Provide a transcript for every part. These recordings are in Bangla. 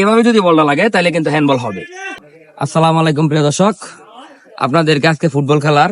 এভাবে যদি বলটা লাগে, তাহলে কিন্তু হ্যান্ডবল হবে। আসসালামু আলাইকুম প্রিয় দর্শক। আপনাদেরকে আজকে ফুটবল খেলার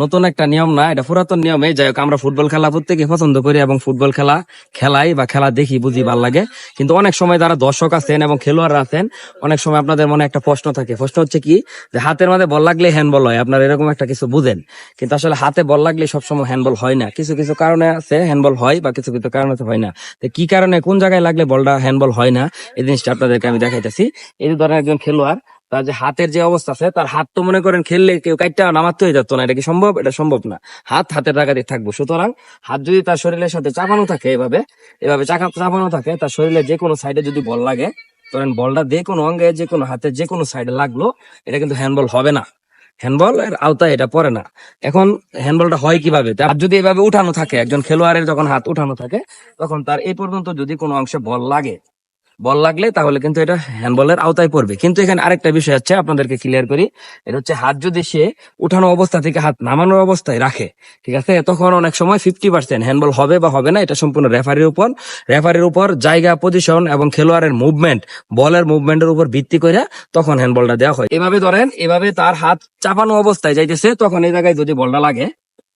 নতুন একটা নিয়ম না, এটা পুরাতন নিয়মে। যাই হোক, আমরা ফুটবল খেলা প্রত্যেকে পছন্দ করি এবং ফুটবল খেলা খেলাই বা খেলা দেখি বুঝি ভালো লাগে। কিন্তু অনেক সময় যারা দর্শক আছেন এবং খেলোয়াড়রা আছেন, অনেক সময় আপনাদের মনে একটা প্রশ্ন থাকে। প্রশ্ন হচ্ছে কি? যে হাতের মধ্যে বল লাগলে হ্যান্ডবল হয়, আপনার এরকম একটা কিছু বুঝেন। কিন্তু আসলে হাতে বল লাগলে সবসময় হ্যান্ডবল হয় না। কিছু কিছু কারণে আছে হ্যান্ডবল হয় বা কিছু কিছু কারণে হয় না। কি কারণে, কোন জায়গায় লাগলে বলটা হ্যান্ডবল হয় না? এই জিনিসটা আপনাদেরকে আমি দেখাইতেছি। এই ধরনের একজন খেলোয়াড় তার যে হাতের যে অবস্থা আছে, তার হাত তো মনে করেন খেললে কেউ কাইটটা নামাতে হয়ে যেত না। এটা কি সম্ভব? এটা সম্ভব না। হাত হাতের জায়গাতে থাকব। সুতরাং হাত যদি তার শরীরের সাথে চাপানো থাকে এভাবে এভাবে চাকা চাপানো থাকে, তার শরীরে যে কোনো সাইডে যদি বল লাগে, ধরেন বলটা যে কোনো অঙ্গে, যে কোনো হাতের যে কোনো সাইডে লাগল, এটা কিন্তু হ্যান্ডবল হবে না। হ্যান্ডবল এর আওতায় এটা পড়ে না। এখন হ্যান্ডবলটা হয় কীভাবে? তার যদি এভাবে উঠানো থাকে, একজন খেলোয়াড়ের যখন হাত উঠানো থাকে, তখন তার এই পর্যন্ত যদি কোনো অংশে বল লাগে বল লাগলে তাহলে কিন্তু এটা হ্যান্ডবলের আওতায় পড়বে। কিন্তু এখানে আরেকটা বিষয় আছে, আপনাদেরকে ক্লিয়ার করি। এটা হচ্ছে হাত যদি সে উঠানো অবস্থা থেকে হাত নামানোর অবস্থায় রাখে, ঠিক আছে? তখন অনেক সময় ফিফটি পার্সেন্ট হ্যান্ডবল হবে বা হবে না, এটা সম্পূর্ণ রেফারির উপর। রেফারির উপর জায়গা পজিশন এবং খেলোয়াড়ের মুভমেন্ট বলের মুভমেন্টের উপর ভিত্তি করে তখন হ্যান্ডবলটা দেওয়া হয়। এভাবে ধরেন, এভাবে তার হাত চাপানো অবস্থায় যাইতেছে, তখন এই জায়গায় যদি বলটা লাগে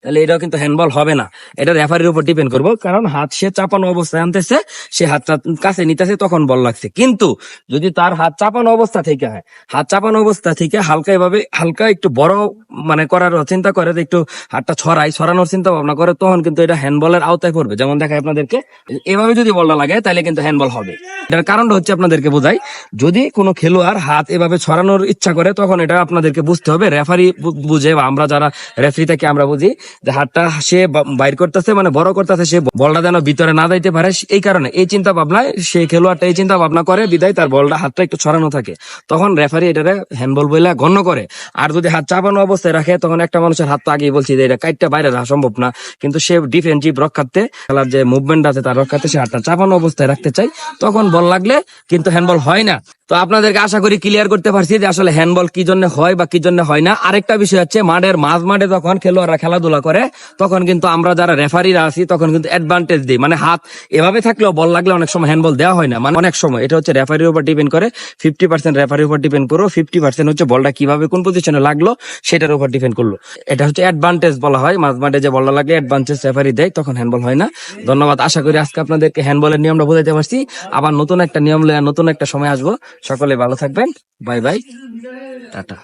তাহলে এটাও কিন্তু হ্যান্ডবল হবে না। এটা রেফারির উপর ডিপেন্ড করব, কারণ হাত সে চাপানো অবস্থায় আনতেছে, সে হাতটা কাছে নিতেছে, তখন বল লাগছে। কিন্তু যদি তার হাত চাপানো অবস্থা থেকে হয়, হাত চাপানো অবস্থা থেকে হালকা এভাবে, হালকা একটু বড় মানে করার চিন্তা করে একটু হাতটা ছড়াই ছড়ানোর চিন্তা ভাবনা করে, তখন কিন্তু এটা হ্যান্ডবলের আওতায় পড়বে। যেমন দেখায় আপনাদেরকে, এভাবে যদি বলটা লাগে তাহলে কিন্তু হ্যান্ডবল হবে। এটার কারণটা হচ্ছে আপনাদেরকে বোঝাই, যদি কোনো খেলোয়াড় হাত এভাবে ছড়ানোর ইচ্ছা করে, তখন এটা আপনাদেরকে বুঝতে হবে। রেফারি বুঝে বা আমরা যারা রেফারি থেকে আমরা বুঝি যে হাতটা সে বাইর করতেছে মানে বড় করতেছে, সে বলটা যেন ভিতরে না যাইতে পারে এই কারণে, এই চিন্তা ভাবনায় সে খেলোয়াড়টা এই চিন্তা ভাবনা করে, বিদায় তার বলটা হাতটা একটু ছড়ানো থাকে। তখন রেফারি এটারে হ্যান্ডবল বলে গণ্য করে। আর যদি হাত চাপানো অবস্থায় রাখে, তখন একটা মানুষের হাত তো আগেই বলছি যে এটা কাইটটা বাইরে রাখা সম্ভব না। কিন্তু সে ডিফেন্সিভ রক্ষার্থে, খেলার যে মুভমেন্ট আছে তার রক্ষার্থে সে হাতটা চাপানো অবস্থায় রাখতে চাই তখন বল লাগলে কিন্তু হ্যান্ডবল হয় না। তো আপনাদেরকে আশা করি ক্লিয়ার করতে পারছি যে আসলে হ্যান্ডবল কি জন্য হয় বা কি জন্য হয় না। আরেকটা বিষয় হচ্ছে মাঠের মাঝ মাঠে যখন খেলোয়াড়রা খেলাধুলা করে, তখন কিন্তু আমরা যারা রেফারিরা আছি, তখন কিন্তু অ্যাডভান্টেজ দিই। মানে হাত এভাবে থাকলেও বল লাগলে অনেক সময় হ্যান্ডবল দেওয়া হয় না। মানে অনেক সময়। এটা হচ্ছে রেফারির উপর ডিপেন্ড করে। ফিফটি পার্সেন্ট রেফারির উপর ডিপেন্ড করো ফিফটি পার্সেন্ট হচ্ছে বলটা কীভাবে কোন পজিশনে লাগল, সেটার উপর ডিপেন্ড করল। এটা হচ্ছে অ্যাডভান্টেজ বলা হয়। মাঝ মাঠে যে বলটা লাগলে অ্যাডভান্টেজ রেফারি দেয়, তখন হ্যান্ডবল হয় না। ধন্যবাদ। আশা করি আজকে আপনাদেরকে হ্যান্ডবলের নিয়মটা বোঝাতে পারছি। আবার নতুন একটা নিয়ম নতুন একটা সময় আসব। সকলে ভালো থাকবেন। Bye bye. টাটা।